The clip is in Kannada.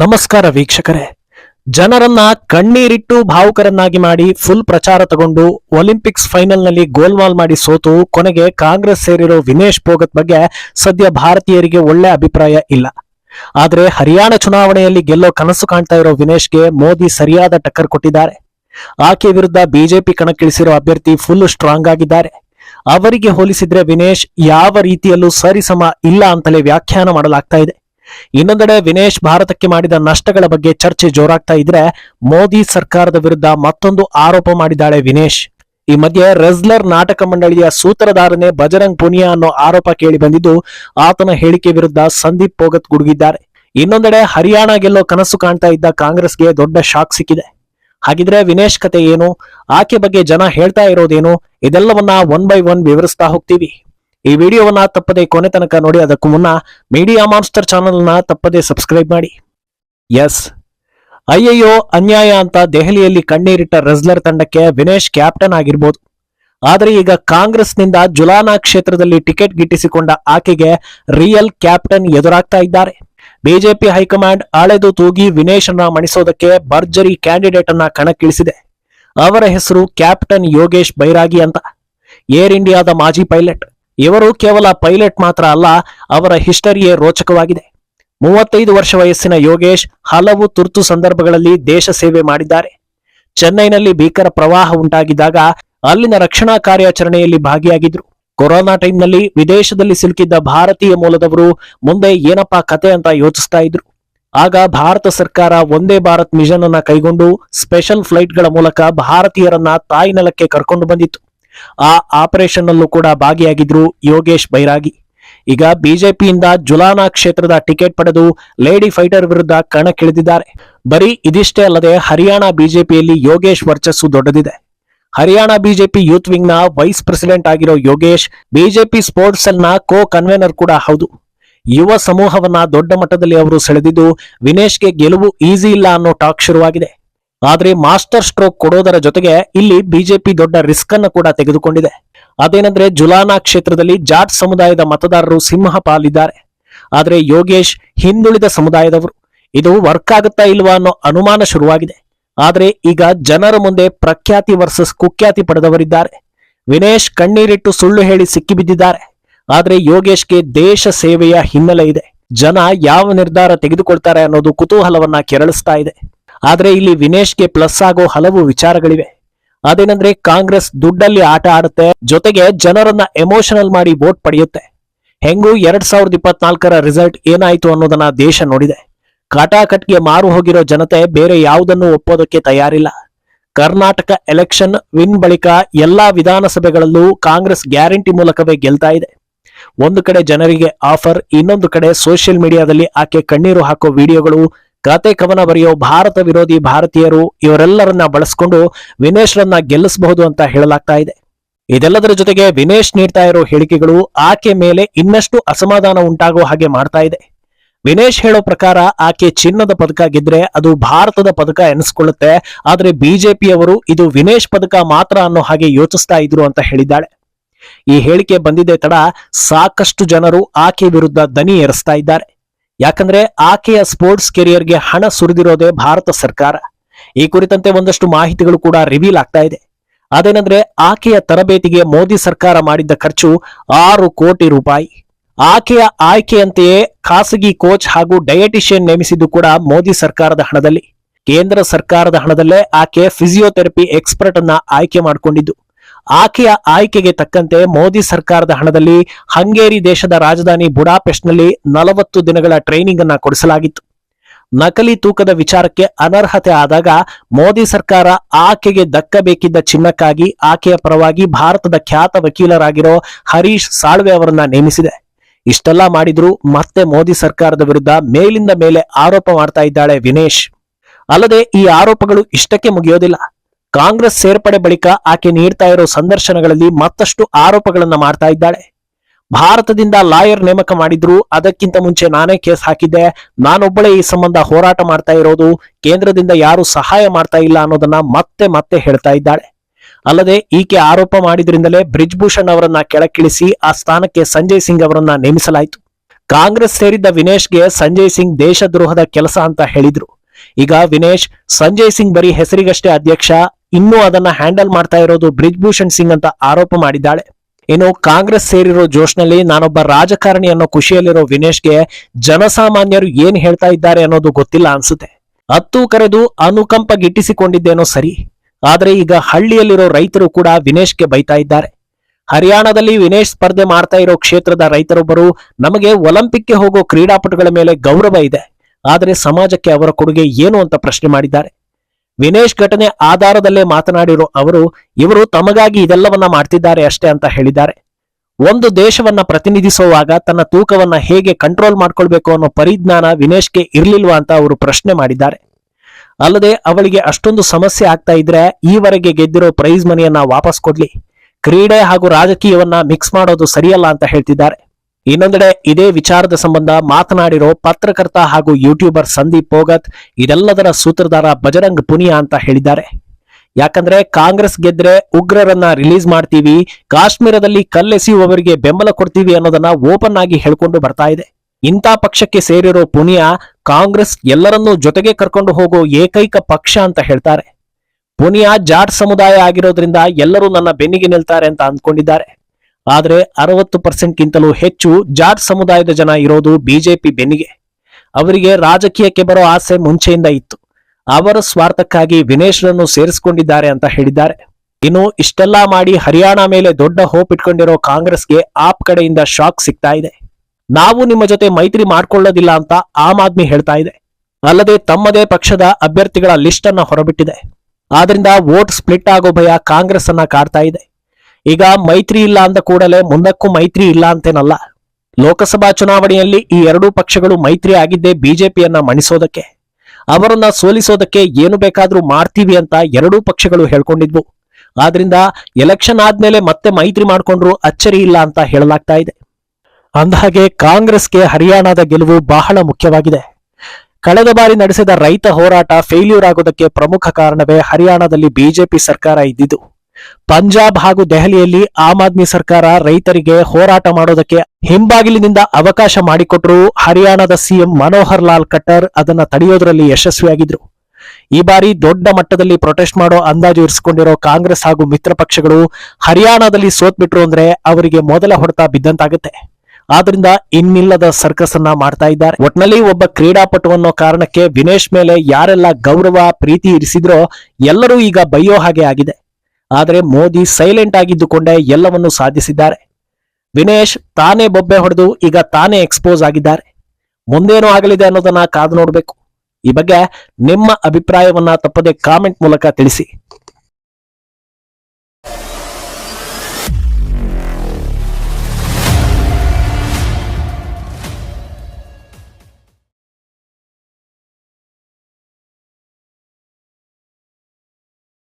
ನಮಸ್ಕಾರ ವೀಕ್ಷಕರೇ. ಜನರನ್ನ ಕಣ್ಣೀರಿಟ್ಟು ಭಾವುಕರನ್ನಾಗಿ ಮಾಡಿ ಫುಲ್ ಪ್ರಚಾರ ತಗೊಂಡು ಒಲಿಂಪಿಕ್ಸ್ ಫೈನಲ್ನಲ್ಲಿ ಗೋಲ್ಮಾಲ್ ಮಾಡಿ ಸೋತು ಕೊನೆಗೆ ಕಾಂಗ್ರೆಸ್ ಸೇರಿರೋ ವಿನೇಶ್ ಭೋಗತ್ ಬಗ್ಗೆ ಸದ್ಯ ಭಾರತೀಯರಿಗೆ ಒಳ್ಳೆ ಅಭಿಪ್ರಾಯ ಇಲ್ಲ. ಆದ್ರೆ ಹರಿಯಾಣ ಚುನಾವಣೆಯಲ್ಲಿ ಗೆಲ್ಲೋ ಕನಸು ಕಾಣ್ತಾ ಇರೋ ವಿನೇಶ್ಗೆ ಮೋದಿ ಸರಿಯಾದ ಟಕ್ಕರ್ ಕೊಟ್ಟಿದ್ದಾರೆ. ಆಕೆ ವಿರುದ್ಧ ಬಿಜೆಪಿ ಕಣಕ್ಕಿಳಿಸಿರೋ ಅಭ್ಯರ್ಥಿ ಫುಲ್ ಸ್ಟ್ರಾಂಗ್ ಆಗಿದ್ದಾರೆ. ಅವರಿಗೆ ಹೋಲಿಸಿದ್ರೆ ವಿನೇಶ್ ಯಾವ ರೀತಿಯಲ್ಲೂ ಸರಿಸಮ ಇಲ್ಲ ಅಂತಲೇ ವ್ಯಾಖ್ಯಾನ ಮಾಡಲಾಗ್ತಾ ಇದೆ. ಇನ್ನೊಂದೆಡೆ ವಿನೇಶ್ ಭಾರತಕ್ಕೆ ಮಾಡಿದ ನಷ್ಟಗಳ ಬಗ್ಗೆ ಚರ್ಚೆ ಜೋರಾಗ್ತಾ ಇದ್ರೆ ಮೋದಿ ಸರ್ಕಾರದ ವಿರುದ್ಧ ಮತ್ತೊಂದು ಆರೋಪ ಮಾಡಿದ್ದಾಳೆ ವಿನೇಶ್. ಈ ಮಧ್ಯೆ ರೆಸ್ಲರ್ ನಾಟಕ ಮಂಡಳಿಯ ಸೂತ್ರಧಾರನೇ ಬಜರಂಗ್ ಪುನಿಯಾ ಅನ್ನೋ ಆರೋಪ ಕೇಳಿ ಬಂದಿದ್ದು ಆತನ ಹೇಳಿಕೆ ವಿರುದ್ಧ ಸಂದೀಪ್ ಪೋಗತ್ ಗುಡುಗಿದ್ದಾರೆ. ಇನ್ನೊಂದೆಡೆ ಹರಿಯಾಣ ಗೆಲ್ಲೋ ಕನಸು ಕಾಣ್ತಾ ಇದ್ದ ಕಾಂಗ್ರೆಸ್ಗೆ ದೊಡ್ಡ ಶಾಕ್ ಸಿಕ್ಕಿದೆ. ಹಾಗಿದ್ರೆ ವಿನೇಶ್ ಕತೆ ಏನು? ಆಕೆ ಬಗ್ಗೆ ಜನ ಹೇಳ್ತಾ ಇರೋದೇನು? ಇದೆಲ್ಲವನ್ನ ಒನ್ ಬೈ ಒನ್ ವಿವರಿಸ್ತಾ ಹೋಗ್ತೀವಿ. ಈ ವಿಡಿಯೋವನ್ನ ತಪ್ಪದೆ ಕೊನೆ ತನಕ ನೋಡಿ, ಅದಕ್ಕೂ ಮುನ್ನ ಮೀಡಿಯಾ ಮಾನ್ಸ್ಟರ್ ಚಾನೆಲ್ನ ತಪ್ಪದೆ ಸಬ್ಸ್ಕ್ರೈಬ್ ಮಾಡಿ. ಎಸ್ ಅಯ್ಯಯ್ಯೋ ಅನ್ಯಾಯ ಅಂತ ದೆಹಲಿಯಲ್ಲಿ ಕಣ್ಣೀರಿಟ್ಟ ರೆಸ್ಲರ್ ತಂಡಕ್ಕೆ ವಿನೇಶ್ ಕ್ಯಾಪ್ಟನ್ ಆಗಿರ್ಬೋದು. ಆದರೆ ಈಗ ಕಾಂಗ್ರೆಸ್ನಿಂದ ಜುಲಾನಾ ಕ್ಷೇತ್ರದಲ್ಲಿ ಟಿಕೆಟ್ ಗಿಟ್ಟಿಸಿಕೊಂಡ ಆಕೆಗೆ ರಿಯಲ್ ಕ್ಯಾಪ್ಟನ್ ಎದುರಾಗ್ತಾ ಇದ್ದಾರೆ. ಬಿಜೆಪಿ ಹೈಕಮಾಂಡ್ ಆಳೆದು ತೂಗಿ ವಿನೇಶ್ ಅನ್ನ ಮಣಿಸೋದಕ್ಕೆ ಭರ್ಜರಿ ಕ್ಯಾಂಡಿಡೇಟ್ ಅನ್ನ ಕಣಕ್ಕಿಳಿಸಿದೆ. ಅವರ ಹೆಸರು ಕ್ಯಾಪ್ಟನ್ ಯೋಗೇಶ್ ಬೈರಾಗಿ ಅಂತ. ಏರ್ ಇಂಡಿಯಾದ ಮಾಜಿ ಪೈಲಟ್. ಇವರು ಕೇವಲ ಪೈಲಟ್ ಮಾತ್ರ ಅಲ್ಲ, ಅವರ ಹಿಸ್ಟರಿಯೇ ರೋಚಕವಾಗಿದೆ. ಮೂವತ್ತೈದು ವರ್ಷ ವಯಸ್ಸಿನ ಯೋಗೇಶ್ ಹಲವು ತುರ್ತು ಸಂದರ್ಭಗಳಲ್ಲಿ ದೇಶ ಸೇವೆ ಮಾಡಿದ್ದಾರೆ. ಚೆನ್ನೈನಲ್ಲಿ ಭೀಕರ ಪ್ರವಾಹ ಉಂಟಾಗಿದ್ದಾಗ ಅಲ್ಲಿನ ರಕ್ಷಣಾ ಕಾರ್ಯಾಚರಣೆಯಲ್ಲಿ ಭಾಗಿಯಾಗಿದ್ರು. ಕೊರೋನಾ ಟೈಮ್ನಲ್ಲಿ ವಿದೇಶದಲ್ಲಿ ಸಿಲುಕಿದ್ದ ಭಾರತೀಯ ಮೂಲದವರು ಮುಂದೆ ಏನಪ್ಪಾ ಕತೆ ಅಂತ ಯೋಚಿಸ್ತಾ ಇದ್ರು. ಆಗ ಭಾರತ ಸರ್ಕಾರ ಒಂದೇ ಭಾರತ್ ಮಿಷನ್ ಅನ್ನ ಕೈಗೊಂಡು ಸ್ಪೆಷಲ್ ಫ್ಲೈಟ್ಗಳ ಮೂಲಕ ಭಾರತೀಯರನ್ನ ತಾಯಿ ನೆಲಕ್ಕೆ ಕರ್ಕೊಂಡು ಬಂದಿತ್ತು. ಆ ಆಪರೇಷನ್ ಅಲ್ಲೂ ಕೂಡ ಭಾಗಿಯಾಗಿದ್ರು ಯೋಗೇಶ್ ಬೈರಾಗಿ. ಈಗ ಬಿಜೆಪಿಯಿಂದ ಜುಲಾನಾ ಕ್ಷೇತ್ರದ ಟಿಕೆಟ್ ಪಡೆದು ಲೇಡಿ ಫೈಟರ್ ವಿರುದ್ಧ ಕಣಕ್ಕಿಳಿದಿದ್ದಾರೆ ಬರೀ ಇದಿಷ್ಟೇ ಅಲ್ಲದೆ ಹರಿಯಾಣ ಬಿಜೆಪಿಯಲ್ಲಿ ಯೋಗೇಶ್ ವರ್ಚಸ್ಸು ದೊಡ್ಡದಿದೆ. ಹರಿಯಾಣ ಬಿಜೆಪಿ ಯೂತ್ ವಿಂಗ್ನ ವೈಸ್ ಪ್ರೆಸಿಡೆಂಟ್ ಆಗಿರೋ ಯೋಗೇಶ್ ಬಿಜೆಪಿ ಸ್ಪೋರ್ಟ್ಸ್ ಸೆಲ್ನ ಕೋ ಕನ್ವೆನರ್ ಕೂಡ ಹೌದು. ಯುವ ಸಮೂಹವನ್ನ ದೊಡ್ಡ ಮಟ್ಟದಲ್ಲಿ ಅವರು ಸೆಳೆದಿದ್ದು ವಿನೇಶ್ಗೆ ಗೆಲುವು ಈಸಿ ಇಲ್ಲ ಅನ್ನೋ ಟಾಕ್ ಶುರುವಾಗಿದೆ. ಆದ್ರೆ ಮಾಸ್ಟರ್ ಸ್ಟ್ರೋಕ್ ಕೊಡೋದರ ಜೊತೆಗೆ ಇಲ್ಲಿ ಬಿಜೆಪಿ ದೊಡ್ಡ ರಿಸ್ಕ್ ಅನ್ನು ಕೂಡ ತೆಗೆದುಕೊಂಡಿದೆ. ಅದೇನಂದ್ರೆ ಜುಲಾನಾ ಕ್ಷೇತ್ರದಲ್ಲಿ ಜಾಟ್ ಸಮುದಾಯದ ಮತದಾರರು ಸಿಂಹ ಪಾಲಿದ್ದಾರೆ ಆದ್ರೆ ಯೋಗೇಶ್ ಹಿಂದುಳಿದ ಸಮುದಾಯದವರು. ಇದು ವರ್ಕ್ ಆಗುತ್ತಾ ಇಲ್ವಾ ಅನ್ನೋ ಅನುಮಾನ ಶುರುವಾಗಿದೆ. ಆದ್ರೆ ಈಗ ಜನರ ಮುಂದೆ ಪ್ರಖ್ಯಾತಿ ವರ್ಸಸ್ ಕುಖ್ಯಾತಿ ಪಡೆದವರಿದ್ದಾರೆ. ವಿನೇಶ್ ಕಣ್ಣೀರಿಟ್ಟು ಸುಳ್ಳು ಹೇಳಿ ಸಿಕ್ಕಿಬಿದ್ದಿದ್ದಾರೆ. ಆದ್ರೆ ಯೋಗೇಶ್ಗೆ ದೇಶ ಸೇವೆಯ ಹಿನ್ನೆಲೆ ಇದೆ. ಜನ ಯಾವ ನಿರ್ಧಾರ ತೆಗೆದುಕೊಳ್ತಾರೆ ಅನ್ನೋದು ಕುತೂಹಲವನ್ನ ಕೆರಳಿಸ್ತಾ ಇದೆ. ಆದ್ರೆ ಇಲ್ಲಿ ವಿನೇಶ್ಗೆ ಪ್ಲಸ್ ಆಗೋ ಹಲವು ವಿಚಾರಗಳಿವೆ. ಅದೇನಂದ್ರೆ ಕಾಂಗ್ರೆಸ್ ದುಡ್ಡಲ್ಲಿ ಆಟ ಆಡುತ್ತೆ, ಜೊತೆಗೆ ಜನರನ್ನ ಎಮೋಷನಲ್ ಮಾಡಿ ವೋಟ್ ಪಡೆಯುತ್ತೆ. ಹೆಂಗೂ ಎರಡ್ ಸಾವಿರದ ಇಪ್ಪತ್ನಾಲ್ಕರ ರಿಸಲ್ಟ್ ಏನಾಯ್ತು ಅನ್ನೋದನ್ನ ದೇಶ ನೋಡಿದೆ. ಕಾಟಾಕಟ್ಗೆ ಮಾರು ಹೋಗಿರೋ ಜನತೆ ಬೇರೆ ಯಾವುದನ್ನು ಒಪ್ಪೋದಕ್ಕೆ ತಯಾರಿಲ್ಲ. ಕರ್ನಾಟಕ ಎಲೆಕ್ಷನ್ ವಿನ್ ಬಳಿಕ ಎಲ್ಲಾ ವಿಧಾನಸಭೆಗಳಲ್ಲೂ ಕಾಂಗ್ರೆಸ್ ಗ್ಯಾರಂಟಿ ಮೂಲಕವೇ ಗೆಲ್ತಾ ಇದೆ. ಒಂದು ಕಡೆ ಜನರಿಗೆ ಆಫರ್ ಇನ್ನೊಂದು ಕಡೆ ಸೋಷಿಯಲ್ ಮೀಡಿಯಾದಲ್ಲಿ ಆಕೆ ಕಣ್ಣೀರು ಹಾಕೋ ವಿಡಿಯೋಗಳು ಕತೆ ಕವನ ಬರೆಯೋ ಭಾರತ ವಿರೋಧಿ ಭಾರತೀಯರು ಇವರೆಲ್ಲರನ್ನ ಬಳಸ್ಕೊಂಡು ವಿನೇಶ್ರನ್ನ ಗೆಲ್ಲಿಸಬಹುದು ಅಂತ ಹೇಳಲಾಗ್ತಾ ಇದೆ. ಇದೆಲ್ಲದರ ಜೊತೆಗೆ ವಿನೇಶ್ ನೀಡ್ತಾ ಇರೋ ಹೇಳಿಕೆಗಳು ಆಕೆ ಮೇಲೆ ಇನ್ನಷ್ಟು ಅಸಮಾಧಾನ ಉಂಟಾಗೋ ಹಾಗೆ ಮಾಡ್ತಾ ಇದೆ. ವಿನೇಶ್ ಹೇಳೋ ಪ್ರಕಾರ ಆಕೆ ಚಿನ್ನದ ಪದಕ ಗೆದ್ರೆ ಅದು ಭಾರತದ ಪದಕ ಎನಿಸ್ಕೊಳ್ಳುತ್ತೆ. ಆದ್ರೆ ಬಿಜೆಪಿಯವರು ಇದು ವಿನೇಶ್ ಪದಕ ಮಾತ್ರ ಅನ್ನೋ ಹಾಗೆ ಯೋಚಿಸ್ತಾ ಇದ್ರು ಅಂತ ಹೇಳಿದ್ದಾಳೆ. ಈ ಹೇಳಿಕೆ ಬಂದಿದೆ ತಡ ಸಾಕಷ್ಟು ಜನರು ಆಕೆ ವಿರುದ್ಧ ದನಿ ಏರಿಸ್ತಾ ಇದ್ದಾರೆ. ಯಾಕಂದ್ರೆ ಆಕೆಯ ಸ್ಪೋರ್ಟ್ಸ್ ಕೆರಿಯರ್ಗೆ ಹಣ ಸುರಿದಿರೋದೇ ಭಾರತ ಸರ್ಕಾರ. ಈ ಕುರಿತಂತೆ ಒಂದಷ್ಟು ಮಾಹಿತಿಗಳು ಕೂಡ ರಿವೀಲ್ ಆಗ್ತಾ ಇದೆ. ಅದೇನಂದ್ರೆ ಆಕೆಯ ತರಬೇತಿಗೆ ಮೋದಿ ಸರ್ಕಾರ ಮಾಡಿದ್ದ ಖರ್ಚು ಆರು ಕೋಟಿ ರೂಪಾಯಿ. ಆಕೆಯ ಆಯ್ಕೆಯಂತೆಯೇ ಖಾಸಗಿ ಕೋಚ್ ಹಾಗೂ ಡಯಟಿಷಿಯನ್ ನೇಮಿಸಿದ್ದು ಕೂಡ ಮೋದಿ ಸರ್ಕಾರದ ಹಣದಲ್ಲಿ. ಕೇಂದ್ರ ಸರ್ಕಾರದ ಹಣದಲ್ಲೇ ಆಕೆ ಫಿಸಿಯೋಥೆರಪಿ ಎಕ್ಸ್ಪರ್ಟ್ ಅನ್ನ ಆಯ್ಕೆ ಮಾಡಿಕೊಂಡಿದ್ದು. ಆಕೆಯ ಆಯ್ಕೆಗೆ ತಕ್ಕಂತೆ ಮೋದಿ ಸರ್ಕಾರದ ಹಣದಲ್ಲಿ ಹಂಗೇರಿ ದೇಶದ ರಾಜಧಾನಿ ಬುಡಾಪೆಸ್ಟ್ನಲ್ಲಿ ನಲವತ್ತು ದಿನಗಳ ಟ್ರೈನಿಂಗ್ ಅನ್ನ ಕೊಡಿಸಲಾಗಿತ್ತು. ನಕಲಿ ತೂಕದ ವಿಚಾರಕ್ಕೆ ಅನರ್ಹತೆ ಆದಾಗ ಮೋದಿ ಸರ್ಕಾರ ಆಕೆಗೆ ದಕ್ಕಬೇಕಿದ್ದ ಚಿನ್ನಕ್ಕಾಗಿ ಆಕೆಯ ಪರವಾಗಿ ಭಾರತದ ಖ್ಯಾತ ವಕೀಲರಾಗಿರೋ ಹರೀಶ್ ಸಾಳ್ವೆ ಅವರನ್ನ ನೇಮಿಸಿದೆ. ಇಷ್ಟೆಲ್ಲ ಮಾಡಿದ್ರು ಮತ್ತೆ ಮೋದಿ ಸರ್ಕಾರದ ವಿರುದ್ಧ ಮೇಲಿಂದ ಮೇಲೆ ಆರೋಪ ಮಾಡ್ತಾ ಇದ್ದಾಳೆ ವಿನೇಶ್. ಅಲ್ಲದೆ ಈ ಆರೋಪಗಳು ಇಷ್ಟಕ್ಕೆ ಮುಗಿಯೋದಿಲ್ಲ. ಕಾಂಗ್ರೆಸ್ ಸೇರ್ಪಡೆ ಬಳಿಕ ಆಕೆ ನೀಡ್ತಾ ಇರೋ ಸಂದರ್ಶನಗಳಲ್ಲಿ ಮತ್ತಷ್ಟು ಆರೋಪಗಳನ್ನ ಮಾಡ್ತಾ ಇದ್ದಾಳೆ. ಭಾರತದಿಂದ ಲಾಯರ್ ನೇಮಕ ಮಾಡಿದ್ರು, ಅದಕ್ಕಿಂತ ಮುಂಚೆ ನಾನೇ ಕೇಸ್ ಹಾಕಿದ್ದೆ. ನಾನೊಬ್ಬಳೇ ಈ ಸಂಬಂಧ ಹೋರಾಟ ಮಾಡ್ತಾ ಇರೋದು, ಕೇಂದ್ರದಿಂದ ಯಾರು ಸಹಾಯ ಮಾಡ್ತಾ ಇಲ್ಲ ಅನ್ನೋದನ್ನ ಮತ್ತೆ ಮತ್ತೆ ಹೇಳ್ತಾ ಇದ್ದಾಳೆ. ಅಲ್ಲದೆ ಈಕೆ ಆರೋಪ ಮಾಡಿದ್ರಿಂದಲೇ ಬ್ರಿಜ್ಭೂಷಣ್ ಅವರನ್ನ ಕೆಳಕ್ಕಿಳಿಸಿ ಆ ಸ್ಥಾನಕ್ಕೆ ಸಂಜಯ್ ಸಿಂಗ್ ಅವರನ್ನ ನೇಮಿಸಲಾಯಿತು. ಕಾಂಗ್ರೆಸ್ ಸೇರಿದ್ದ ವಿನೇಶ್ಗೆ ಸಂಜಯ್ ಸಿಂಗ್ ದೇಶದ್ರೋಹದ ಕೆಲಸ ಅಂತ ಹೇಳಿದ್ರು. ಈಗ ವಿನೇಶ್, ಸಂಜಯ್ ಸಿಂಗ್ ಬರೀ ಹೆಸರಿಗಷ್ಟೇ ಅಧ್ಯಕ್ಷ ಇನ್ನೂ ಅದನ್ನ ಹ್ಯಾಂಡಲ್ ಮಾಡ್ತಾ ಇರೋದು ಬ್ರಿಜ್ಭೂಷಣ್ ಸಿಂಗ್ ಅಂತ ಆರೋಪ ಮಾಡಿದ್ದಾಳೆ. ಏನು ಕಾಂಗ್ರೆಸ್ ಸೇರಿರೋ ಜೋಶ್ನಲ್ಲಿ ನಾನೊಬ್ಬ ರಾಜಕಾರಣಿ ಅನ್ನೋ ಖುಷಿಯಲ್ಲಿರೋ ವಿನೇಶ್ಗೆ ಜನಸಾಮಾನ್ಯರು ಏನ್ ಹೇಳ್ತಾ ಇದ್ದಾರೆ ಅನ್ನೋದು ಗೊತ್ತಿಲ್ಲ ಅನ್ಸುತ್ತೆ. ಹತ್ತು ಕರೆದು ಅನುಕಂಪ ಗಿಟ್ಟಿಸಿಕೊಂಡಿದ್ದೇನೋ ಸರಿ. ಆದರೆ ಈಗ ಹಳ್ಳಿಯಲ್ಲಿರೋ ರೈತರು ಕೂಡ ವಿನೇಶ್ಗೆ ಬೈತಾ ಇದ್ದಾರೆ. ಹರಿಯಾಣದಲ್ಲಿ ವಿನೇಶ್ ಸ್ಪರ್ಧೆ ಮಾಡ್ತಾ ಇರೋ ಕ್ಷೇತ್ರದ ರೈತರೊಬ್ಬರು ನಮಗೆ ಒಲಿಂಪಿಕ್ಗೆ ಹೋಗೋ ಕ್ರೀಡಾಪಟುಗಳ ಮೇಲೆ ಗೌರವ ಇದೆ. ಆದರೆ ಸಮಾಜಕ್ಕೆ ಅವರ ಕೊಡುಗೆ ಏನು ಅಂತ ಪ್ರಶ್ನೆ ಮಾಡಿದ್ದಾರೆ. ವಿನೇಶ್ ಘಟನೆ ಆಧಾರದಲ್ಲೇ ಮಾತನಾಡಿರೋ ಅವರು, ಇವರು ತಮಗಾಗಿ ಇದೆಲ್ಲವನ್ನ ಮಾಡ್ತಿದ್ದಾರೆ ಅಷ್ಟೇ ಅಂತ ಹೇಳಿದ್ದಾರೆ. ಒಂದು ದೇಶವನ್ನ ಪ್ರತಿನಿಧಿಸುವಾಗ ತನ್ನ ತೂಕವನ್ನ ಹೇಗೆ ಕಂಟ್ರೋಲ್ ಮಾಡ್ಕೊಳ್ಬೇಕು ಅನ್ನೋ ಪರಿಜ್ಞಾನ ವಿನೇಶ್ಗೆ ಇರ್ಲಿಲ್ವಾ ಅಂತ ಅವರು ಪ್ರಶ್ನೆ ಮಾಡಿದ್ದಾರೆ. ಅಲ್ಲದೆ ಅವಳಿಗೆ ಅಷ್ಟೊಂದು ಸಮಸ್ಯೆ ಆಗ್ತಾ ಇದ್ರೆ ಈವರೆಗೆ ಗೆದ್ದಿರೋ ಪ್ರೈಸ್ ಮನಿಯನ್ನ ವಾಪಸ್ ಕೊಡ್ಲಿ. ಕ್ರೀಡೆ ಹಾಗೂ ರಾಜಕೀಯವನ್ನ ಮಿಕ್ಸ್ ಮಾಡೋದು ಸರಿಯಲ್ಲ ಅಂತ ಹೇಳ್ತಿದ್ದಾರೆ. ಇನ್ನೊಂದೆಡೆ ಇದೇ ವಿಚಾರದ ಸಂಬಂಧ ಮಾತನಾಡಿರೋ ಪತ್ರಕರ್ತ ಹಾಗೂ ಯೂಟ್ಯೂಬರ್ ಸಂದೀಪ್ ಪೋಗತ್, ಇದೆಲ್ಲದರ ಸೂತ್ರಧಾರ ಬಜರಂಗ್ ಪುನಿಯಾ ಅಂತ ಹೇಳಿದ್ದಾರೆ. ಯಾಕಂದ್ರೆ ಕಾಂಗ್ರೆಸ್ ಗೆದ್ರೆ ಉಗ್ರರನ್ನ ರಿಲೀಸ್ ಮಾಡ್ತೀವಿ, ಕಾಶ್ಮೀರದಲ್ಲಿ ಕಲ್ಲೆಸೆಯುವವರಿಗೆ ಬೆಂಬಲ ಕೊಡ್ತೀವಿ ಅನ್ನೋದನ್ನ ಓಪನ್ ಆಗಿ ಹೇಳ್ಕೊಂಡು ಬರ್ತಾ ಇದೆ. ಇಂಥ ಪಕ್ಷಕ್ಕೆ ಸೇರಿರೋ ಪುನಿಯಾ ಕಾಂಗ್ರೆಸ್ ಎಲ್ಲರನ್ನೂ ಜೊತೆಗೆ ಕರ್ಕೊಂಡು ಹೋಗೋ ಏಕೈಕ ಪಕ್ಷ ಅಂತ ಹೇಳ್ತಾರೆ. ಪುನಿಯಾ ಜಾಟ್ ಸಮುದಾಯ ಆಗಿರೋದ್ರಿಂದ ಎಲ್ಲರೂ ನನ್ನ ಬೆನ್ನಿಗೆ ನಿಲ್ತಾರೆ ಅಂತ ಅಂದ್ಕೊಂಡಿದ್ದಾರೆ. ಆದ್ರೆ ಅರವತ್ತು ಪರ್ಸೆಂಟ್ಗಿಂತಲೂ ಹೆಚ್ಚು ಜಾಟ್ ಸಮುದಾಯದ ಜನ ಇರೋದು ಬಿಜೆಪಿ ಬೆನ್ನಿಗೆ. ಅವರಿಗೆ ರಾಜಕೀಯಕ್ಕೆ ಬರೋ ಆಸೆ ಮುಂಚೆಯಿಂದ ಇತ್ತು. ಅವರ ಸ್ವಾರ್ಥಕ್ಕಾಗಿ ವಿನೇಶ್ರನ್ನು ಸೇರಿಸಿಕೊಂಡಿದ್ದಾರೆ ಅಂತ ಹೇಳಿದ್ದಾರೆ. ಇನ್ನು ಇಷ್ಟೆಲ್ಲಾ ಮಾಡಿ ಹರಿಯಾಣ ಮೇಲೆ ದೊಡ್ಡ ಹೋಪ್ ಇಟ್ಕೊಂಡಿರೋ ಕಾಂಗ್ರೆಸ್ಗೆ ಆಪ್ ಕಡೆಯಿಂದ ಶಾಕ್ ಸಿಗ್ತಾ ಇದೆ. ನಾವು ನಿಮ್ಮ ಜೊತೆ ಮೈತ್ರಿ ಮಾಡ್ಕೊಳ್ಳೋದಿಲ್ಲ ಅಂತ ಆಮ್ ಆದ್ಮಿ ಹೇಳ್ತಾ ಇದೆ. ಅಲ್ಲದೆ ತಮ್ಮದೇ ಪಕ್ಷದ ಅಭ್ಯರ್ಥಿಗಳ ಲಿಸ್ಟ್ ಅನ್ನ ಹೊರಬಿಟ್ಟಿದೆ. ಆದ್ರಿಂದ ವೋಟ್ ಸ್ಪ್ಲಿಟ್ ಆಗೋ ಭಯ ಕಾಂಗ್ರೆಸ್ ಅನ್ನ ಕಾಡ್ತಾ ಇದೆ. ಈಗ ಮೈತ್ರಿ ಇಲ್ಲ ಅಂದ ಕೂಡಲೇ ಮುಂದಕ್ಕೂ ಮೈತ್ರಿ ಇಲ್ಲ ಅಂತೇನಲ್ಲ. ಲೋಕಸಭಾ ಚುನಾವಣೆಯಲ್ಲಿ ಈ ಎರಡೂ ಪಕ್ಷಗಳು ಮೈತ್ರಿ ಆಗಿದ್ದೇ ಬಿಜೆಪಿಯನ್ನ ಮಣಿಸೋದಕ್ಕೆ. ಅವರನ್ನ ಸೋಲಿಸೋದಕ್ಕೆ ಏನು ಬೇಕಾದ್ರೂ ಮಾಡ್ತೀವಿ ಅಂತ ಎರಡೂ ಪಕ್ಷಗಳು ಹೇಳ್ಕೊಂಡಿದ್ವು. ಆದ್ರಿಂದ ಎಲೆಕ್ಷನ್ ಆದ್ಮೇಲೆ ಮತ್ತೆ ಮೈತ್ರಿ ಮಾಡಿಕೊಂಡ್ರು ಅಚ್ಚರಿ ಇಲ್ಲ ಅಂತ ಹೇಳಲಾಗ್ತಾ ಇದೆ. ಅಂದಹಾಗೆ ಕಾಂಗ್ರೆಸ್ಗೆ ಹರಿಯಾಣದ ಗೆಲುವು ಬಹಳ ಮುಖ್ಯವಾಗಿದೆ. ಕಳೆದ ಬಾರಿ ನಡೆಸಿದ ರೈತ ಹೋರಾಟ ಫೇಲ್ಯೂರ್ ಆಗೋದಕ್ಕೆ ಪ್ರಮುಖ ಕಾರಣವೇ ಹರಿಯಾಣದಲ್ಲಿ ಬಿಜೆಪಿ ಸರ್ಕಾರ ಇದ್ದಿದ್ದು. ಪಂಜಾಬ್ ಹಾಗೂ ದೆಹಲಿಯಲ್ಲಿ ಆಮ್ ಆದ್ಮಿ ಸರ್ಕಾರ ರೈತರಿಗೆ ಹೋರಾಟ ಮಾಡೋದಕ್ಕೆ ಹಿಂಬಾಗಿಲಿನಿಂದ ಅವಕಾಶ ಮಾಡಿಕೊಟ್ರು ಹರಿಯಾಣದ ಸಿಎಂ ಮನೋಹರ್ ಲಾಲ್ ಕಟ್ಟರ್ ಅದನ್ನ ತಡೆಯೋದ್ರಲ್ಲಿ ಯಶಸ್ವಿಯಾಗಿದ್ರು. ಈ ಬಾರಿ ದೊಡ್ಡ ಮಟ್ಟದಲ್ಲಿ ಪ್ರೊಟೆಸ್ಟ್ ಮಾಡೋ ಅಂದಾಜು ಇರಿಸಿಕೊಂಡಿರೋ ಕಾಂಗ್ರೆಸ್ ಹಾಗೂ ಮಿತ್ರ ಪಕ್ಷಗಳು ಹರಿಯಾಣದಲ್ಲಿ ಸೋತ್ಬಿಟ್ರು ಅಂದ್ರೆ ಅವರಿಗೆ ಮೊದಲ ಹೊಡೆತ ಬಿದ್ದಂತಾಗುತ್ತೆ. ಆದ್ರಿಂದ ಇನ್ನಿಲ್ಲದ ಸರ್ಕಸ್ ಅನ್ನ ಮಾಡ್ತಾ ಇದ್ದಾರೆ. ಒಟ್ನಲ್ಲಿ ಒಬ್ಬ ಕ್ರೀಡಾಪಟು ಅನ್ನೋ ಕಾರಣಕ್ಕೆ ವಿನೇಶ್ ಮೇಲೆ ಯಾರೆಲ್ಲ ಗೌರವ, ಪ್ರೀತಿ ಇರಿಸಿದ್ರೋ ಎಲ್ಲರೂ ಈಗ ಬೈಯೋ ಹಾಗೆ ಆಗಿದೆ. ಆದರೆ ಮೋದಿ ಸೈಲೆಂಟ್ ಆಗಿದ್ದುಕೊಂಡೇ ಎಲ್ಲವನ್ನೂ ಸಾಧಿಸಿದ್ದಾರೆ. ವಿನೇಶ್ ತಾನೇ ಬೊಬ್ಬೆ ಹೊಡೆದು ಈಗ ತಾನೇ ಎಕ್ಸ್ಪೋಸ್ ಆಗಿದ್ದಾರೆ. ಮುಂದೇನು ಆಗಲಿದೆ ಅನ್ನೋದನ್ನ ಕಾದು ನೋಡಬೇಕು. ಈ ಬಗ್ಗೆ ನಿಮ್ಮ ಅಭಿಪ್ರಾಯವನ್ನ ತಪ್ಪದೆ ಕಾಮೆಂಟ್ ಮೂಲಕ ತಿಳಿಸಿ.